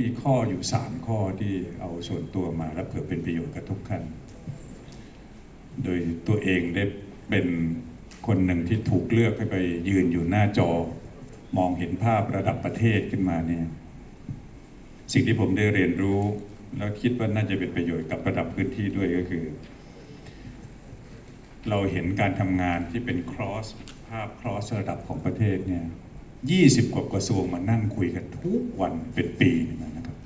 มีข้ออยู่สามข้อที่เอาส่วนตัวมาและเผื่อเป็นประโยชน์กับทุกท่าน โดยตัวเองได้เป็นคนหนึ่งที่ถูกเลือกให้ไปยืนอยู่หน้าจอ มองเห็นภาพระดับประเทศขึ้นมาเนี่ยสิ่งที่ผมได้เรียนรู้ แล้วคิดว่าน่าจะเป็นประโยชน์กับระดับพื้นที่ด้วยก็คือ เราเห็นการทำงานที่เป็น cross ภาพ cross ระดับของประเทศเนี่ย 20 กว่ากระทรวงมานั่งคุยกันทุกวันเป็นปีหนึงนะครับ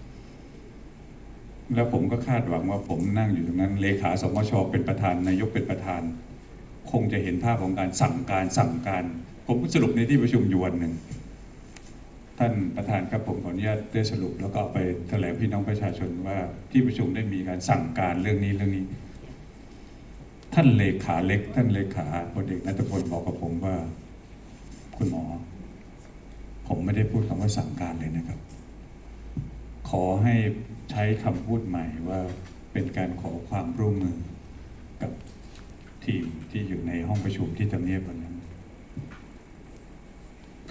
แล้วผมก็คาดหวังว่าผมนั่งอยู่ตรงนั้นเลขาสมชเป็นประธานนายกเป็นประธาน คงจะเห็นภาพของการสั่งการสั่งการ ผมก็สรุปในที่ประชุมอยู่วันหนึ่งท่านประธานครับผมขออนุญาตได้สรุปแล้วก็ไปแถลงพี่น้องประชาชนว่าที่ประชุมได้มีการสั่งการเรื่องนี้เรื่องนี้ ท่านเลขาเล็ก ท่านเลขาพลเอกนัทพลบอกกับผมว่า คุณหมอ ผมไม่ได้พูดคำว่าสั่งการเลยนะครับ ขอให้ใช้คำพูดใหม่ว่าเป็นการขอความร่วมมือกับทีมที่อยู่ในห้องประชุมที่ทำเนียบวันนั้น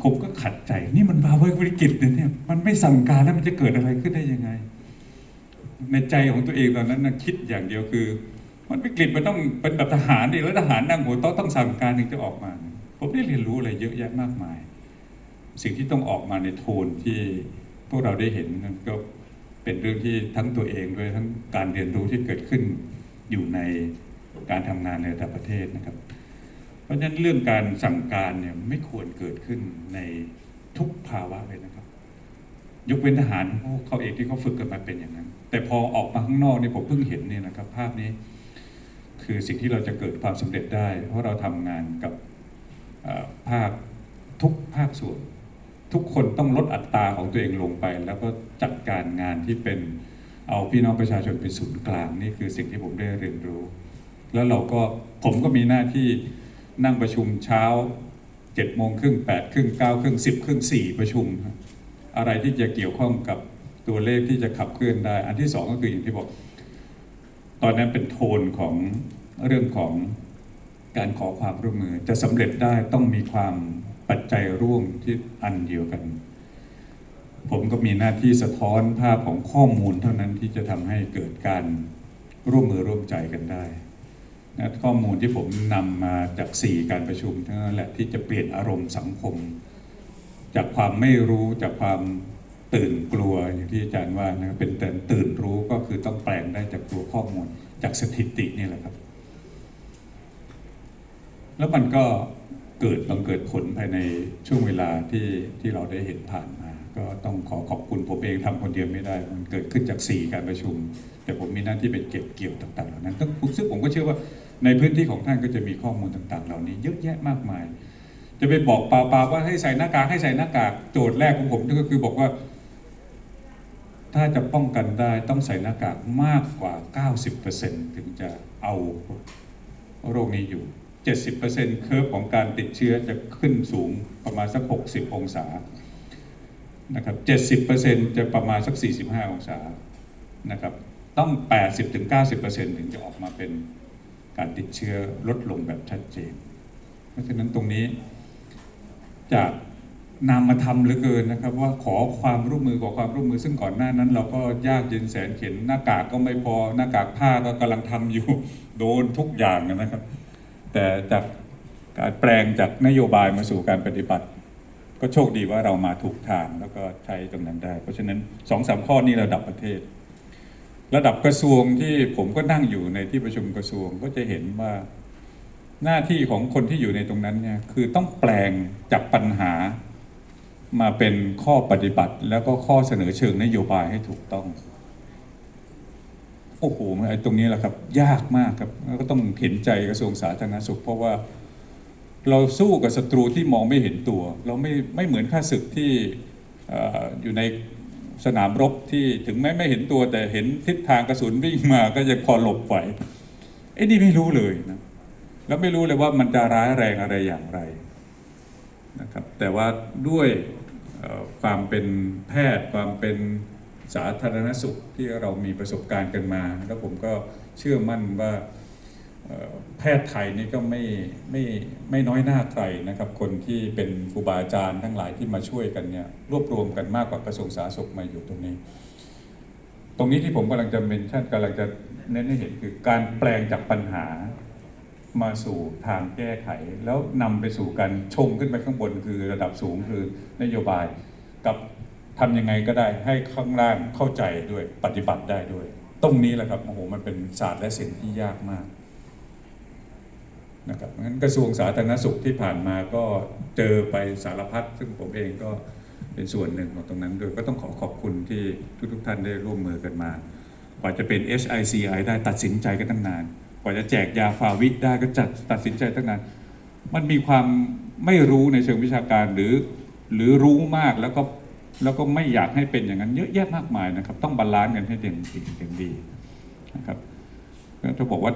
ผมก็ขัดใจนี่มันภาวะวิกฤตเนี่ย มันไม่สั่งการแล้วมันจะเกิดอะไรขึ้นได้ยังไง ในใจของตัวเองตอนนั้นนะคิดอย่างเดียวคือ มันวิกฤตมันต้องเป็นแบบทหารดิแล้วทหารนั่งหัวโต๊ะต้องสั่งการถึงจะออกมา ผมได้เรียนรู้อะไรเยอะแยะมากมาย สิ่งที่ต้องออกมาในโทนที่พวกเราได้เห็นนั้นก็เป็นเรื่องที่ทั้งตัวเองด้วยทั้งการเรียนรู้ที่เกิดขึ้นอยู่ในการทำงานในระดับประเทศนะครับ เพราะฉะนั้นเรื่องการสั่งการเนี่ยไม่ควรเกิดขึ้นในทุกภาวะเลยนะครับ ยกเว้นทหารเขาเองที่เขาฝึกกันมาเป็นอย่างนั้น แต่พอออกมาข้างนอกเนี่ยผมเพิ่งเห็นเนี่ยนะครับ ภาพนี้ คือสิ่งที่เราจะเกิดความสำเร็จได้ เพราะเราทำงานกับภาคทุกภาคส่วน ทุกคนต้องลดอัตราของตัวเองลงไป แล้วก็จัดการงานที่เป็นเอาพี่น้องประชาชนเป็นศูนย์กลางนี่คือสิ่งที่ผมได้เรียนรู้ แล้วเราก็ผมก็มีหน้าที่นั่งประชุมเช้าเจ็ดโมงครึ่งแปดครึ่งเก้าครึ่งสิบครึ่งสี่ประชุม อะไรที่จะเกี่ยวข้องกับตัวเลขที่จะขับเคลื่อนได้ อันที่สองก็คืออย่างที่บอก ตอนนั้นเป็นโทนของเรื่องของการขอความร่วมมือจะสำเร็จได้ต้องมีความ ปัจจัยร่วมที่อันเดียวกัน ผมก็มีหน้าที่สะท้อนภาพของข้อมูลเท่านั้นที่จะทำให้เกิดการร่วมมือร่วมใจกันได้นะข้อมูลที่ผมนำมาจากสี่การประชุมทั้งนั้นแหละที่จะเปลี่ยนอารมณ์สังคม จากความไม่รู้จากความตื่นกลัวอย่างที่อาจารย์ว่านะครับเป็นแต่ตื่นรู้ก็คือต้องแปลงได้จากตัวข้อมูลจากสถิตินี่แหละครับ แล้วมันก็ เกิดบังเกิดผลภายในช่วงเวลาที่ที่เราได้เห็นผ่านมา ก็ต้องขอขอบคุณผมเองทำคนเดียวไม่ได้ มันเกิดขึ้นจากสี่การประชุม แต่ผมมีหน้าที่เป็นเก็บเกี่ยวต่างๆเหล่านั้นซึ่งผมก็เชื่อว่าในพื้นที่ของท่านก็จะมีข้อมูลต่างๆ เหล่านี้เยอะแยะมากมาย จะไปบอกปล่าๆว่าให้ใส่หน้ากากให้ใส่หน้ากากโจทย์แรกของผมก็คือบอกว่า ถ้าจะป้องกันได้ต้องใส่หน้ากากมากกว่า 90%ถึงจะเอาโรคนี้อยู่ 70%เคอร์ฟของการติดเชื้อจะขึ้นสูงประมาณสัก 60 องศานะครับ70%จะประมาณสัก 45 องศานะครับต้อง 80-90%ถึงจะออกมาเป็นการติดเชื้อลดลงแบบชัดเจน เพราะฉะนั้นตรงนี้จากนามธรรมเหลือเกินนะครับ ว่าขอความร่วมมือขอความร่วมมือซึ่งก่อนหน้านั้น เราก็ยากเย็นแสนเข็นหน้ากากก็ไม่พอหน้ากากผ้าก็กำลังทำอยู่โดนทุกอย่างนะครับ แต่จากการแปลงจากนโยบายมาสู่การปฏิบัติ ก็โชคดีว่าเรามาถูกทางแล้วก็ใช้ตรงนั้นได้ เพราะฉะนั้นสองสามข้อนี้ระดับประเทศ ระดับกระทรวงที่ผมก็นั่งอยู่ในที่ประชุมกระทรวงก็จะเห็นว่าหน้าที่ของคนที่อยู่ในตรงนั้นเนี่ยคือต้องแปลงจากปัญหามาเป็นข้อปฏิบัติ แล้วก็ข้อเสนอเชิงนโยบายให้ถูกต้อง โอ้โหไอ้ตรงนี้แหละครับ ยากมากครับก็ต้องเห็นใจกระทรวงสาธารณสุข เพราะว่าเราสู้กับศัตรูที่มองไม่เห็นตัว เราไม่ไม่เหมือนข้าศึกที่อ่อยู่ในสนามรบที่ถึงแม้ไม่เห็นตัว แต่เห็นทิศทางกระสุนวิ่งมาก็ยังพอหลบไหวไอ้นี่ไม่รู้เลยนะแล้วไม่รู้เลยว่ามันจะร้ายแรงอะไรอย่างไรนะครับแต่ว่าด้วยความเป็นแพทย์ความเป็น สาธารณสุขที่เรามีประสบการณ์กันมา แล้วผมก็เชื่อมั่นว่าแพทย์ไทยนี่ก็ไม่ไม่ไม่น้อยหน้าใครนะครับ คนที่เป็นครูบาอาจารย์ทั้งหลายที่มาช่วยกันเนี่ยรวบรวมกันมากกว่ากระทรวงสาธารณสุขมาอยู่ตรงนี้ ตรงนี้ที่ผมกำลังจะเมนชั่นกำลังจะเน้นให้เห็นคือการแปลงจากปัญหามาสู่ทางแก้ไข แล้วนำไปสู่การชงขึ้นไปข้างบนคือระดับสูงคือนโยบาย กับ ทำยังไงก็ได้ให้ข้างล่างเข้าใจด้วยปฏิบัติได้ด้วย ตรงนี้แหละครับโอ้โหมันเป็นศาสตร์และศิลป์ที่ยากมากนะครับงั้นกระทรวงสาธารณสุขที่ผ่านมาก็เจอไปสารพัดซึ่งผมเองก็เป็นส่วนหนึ่งของตรงนั้นด้วยก็ต้องขอขอบคุณที่ทุกๆท่านได้ร่วมมือกันมากว่าจะเป็น HICI ได้ตัดสินใจกันตั้งนาน กว่าจะแจกยาฟาวิได้ก็จัดตัดสินใจตั้งนาน มันมีความไม่รู้ในเชิงวิชาการหรือหรือรู้มากแล้วก็ แล้วก็ไม่อยากให้เป็นอย่างนั้นเยอะแยะมากมายนะครับ ต้องบาลานซ์กันให้เด่นดีเด่นดีนะครับก็จะบอกว่า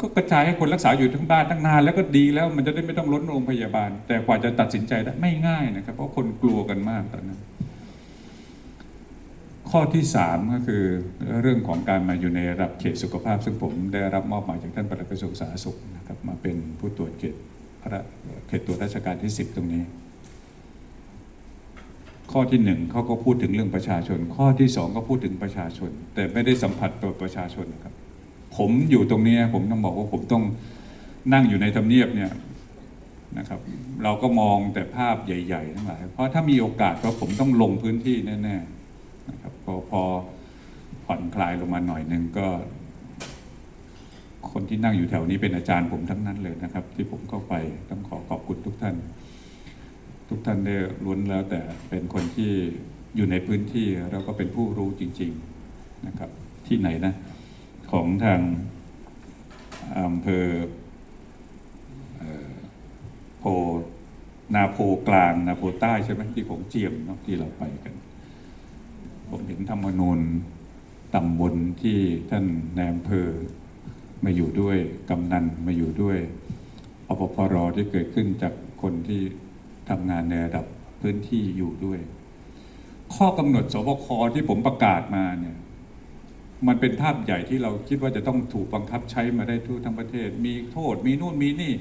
ก็กระจายให้คนรักษาอยู่ทั้งบ้านตั้งนานแล้วก็ดีแล้วมันจะได้ไม่ต้องล้นโรงพยาบาล แต่กว่าจะตัดสินใจได้ไม่ง่ายนะครับ เพราะคนกลัวกันมากตอนนั้นข้อที่สามก็คือเรื่องของการมาอยู่ในระดับเขตสุขภาพ ซึ่งผมได้รับมอบหมายจากท่านปลัดกระทรวงสาธารณสุขนะครับมาเป็นผู้ตรวจเขตพระเขตตรวจราชการที่ 10 ตรงนี้ ข้อที่หนึ่งเขาก็พูดถึงเรื่องประชาชน ข้อที่สองก็พูดถึงประชาชน แต่ไม่ได้สัมผัสตัวประชาชนครับ ผมอยู่ตรงนี้ผมต้องบอกว่าผมต้องนั่งอยู่ในทำเนียบเนี่ยนะครับ เราก็มองแต่ภาพใหญ่ ๆ ทั้งหลายเพราะถ้ามีโอกาสก็ผมต้องลงพื้นที่แน่ๆนะครับพอพอผ่อนคลายลงมาหน่อยหนึ่งก็ คนที่นั่งอยู่แถวนี้เป็นอาจารย์ผมทั้งนั้นเลยนะครับ ที่ผมเข้าไปต้องขอขอบคุณทุกท่าน ทุกท่านได้ล้วนแล้วแต่เป็นคนที่อยู่ในพื้นที่แล้วก็เป็นผู้รู้จริงๆนะครับที่ไหนนะ ของทางอำเภออโพนาโพกลางนาโพใต้ใช่ไหมที่ของเจียมเนาะที่เราไปกัน ผมเห็นธรรมนูญตำบลที่ท่านนายอำเภอมาอยู่ด้วยกำนันมาอยู่ด้วยอปพรที่เกิดขึ้นจากคนที่ ทำงานในระดับพื้นที่อยู่ด้วย ข้อกำหนดสบคที่ผมประกาศมาเนี่ยมันเป็นภาพใหญ่ที่เราคิดว่าจะต้องถูกบังคับใช้มาได้ทั่วทั้งประเทศ มีโทษ มีนู่นมีนี่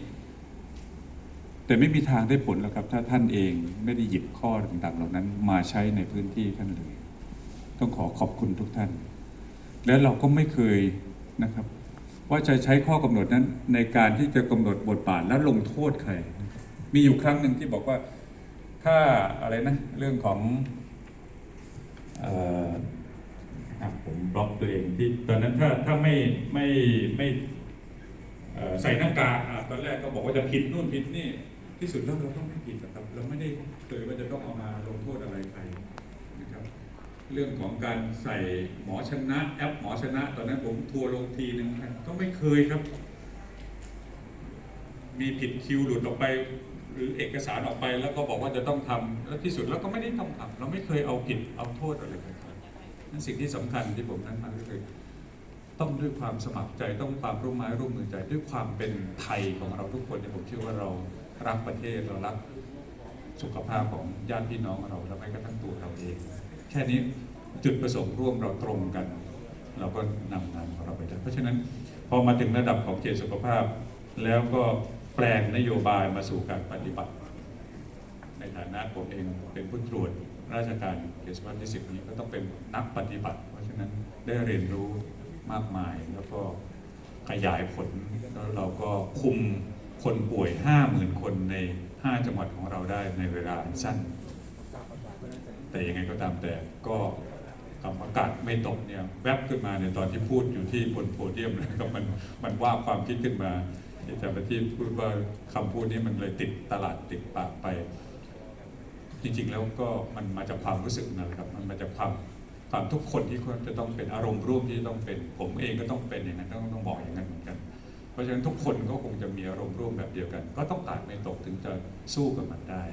แต่ไม่มีทางได้ผลหรอกครับ ถ้าท่านเองไม่ได้หยิบข้อต่างๆ เหล่านั้นมาใช้ในพื้นที่ท่านเลย ต้องขอขอบคุณทุกท่าน และเราก็ไม่เคยนะครับ ว่าจะใช้ข้อกำหนดนั้นในการที่จะกำหนดบทบาทและลงโทษใคร มีอยู่ครั้งหนึ่งที่บอกว่าถ้าอะไรนะ เรื่องของเอ่ออะผมบล็อกตัวเองที่ตอนนั้นถ้าถ้าไม่ไม่ไม่เอ่อใส่หน้ากากอะตอนแรกก็บอกว่าจะผิดนู่นผิดนี่ที่สุดแล้วเราต้องไม่ผิดหรอกครับ เราไม่ได้เคยว่าจะต้องเอามาลงโทษอะไรใครนะครับ เรื่องของการใส่หมอชนะแอปหมอชนะ ตอนนั้นผมทัวร์ลงทีหนึ่งครับก็ไม่เคยครับ มีผิดคิวหลุดออกไป หรือเอกสารออกไปแล้วก็บอกว่าจะต้องทำแล้วที่สุดแล้วก็ไม่ได้ต้องทำเราไม่เคยเอาผิดเอาโทษอะไรกันครับนั่นสิ่งที่สำคัญที่ผมนั้นมาก็คือต้องด้วยความสมัครใจต้องความร่วมไม้ร่วมมือใจด้วยความเป็นไทยของเราทุกคนเนี่ยผมเชื่อว่าเรารักประเทศเรารักสุขภาพของญาติพี่น้องเราและแม้กระทั่งตัวเราเอง แค่นี้จุดประสงค์ร่วมเราตรงกัน เราก็นำงานของเราไปได้เพราะฉะนั้นพอมาถึงระดับของเขตสุขภาพแล้วก็ แปลงนโยบายมาสู่การปฏิบัติ ในฐานะผมเองเป็นผู้ตรวจราชการเขตสุขภาพที่สิบนี้ก็ต้องเป็นนักปฏิบัติ เพราะฉะนั้นได้เรียนรู้มากมายแล้วก็ขยายผลแล้วเราก็คุมคนป่วย 50,000 คนใน 5 จังหวัดของเราได้ในเวลาอันสั้น แต่ยังไงก็ตามแต่ก็คำประกาศไม่ตกเนี่ยแวบขึ้นมาในตอนที่พูดอยู่ที่บนโพเดียมนะครับมันมันว่าความคิดขึ้นมา ที่อาจารย์ประทีพูดว่าคำพูดนี้มันเลยติดตลาดติดปากไป จริงๆแล้วก็มันมาจากความรู้สึกนั่นแหละครับ มันมาจากความความทุกคนที่ควรจะต้องเป็นอารมณ์ร่วมที่ต้องเป็น ผมเองก็ต้องเป็นอย่างนั้นต้องต้องบอกอย่างนั้นเหมือนกัน เพราะฉะนั้นทุกคนก็คงจะมีอารมณ์ร่วมแบบเดียวกัน ก็ต้องกาดไม่ตกถึงจะสู้กับมันได้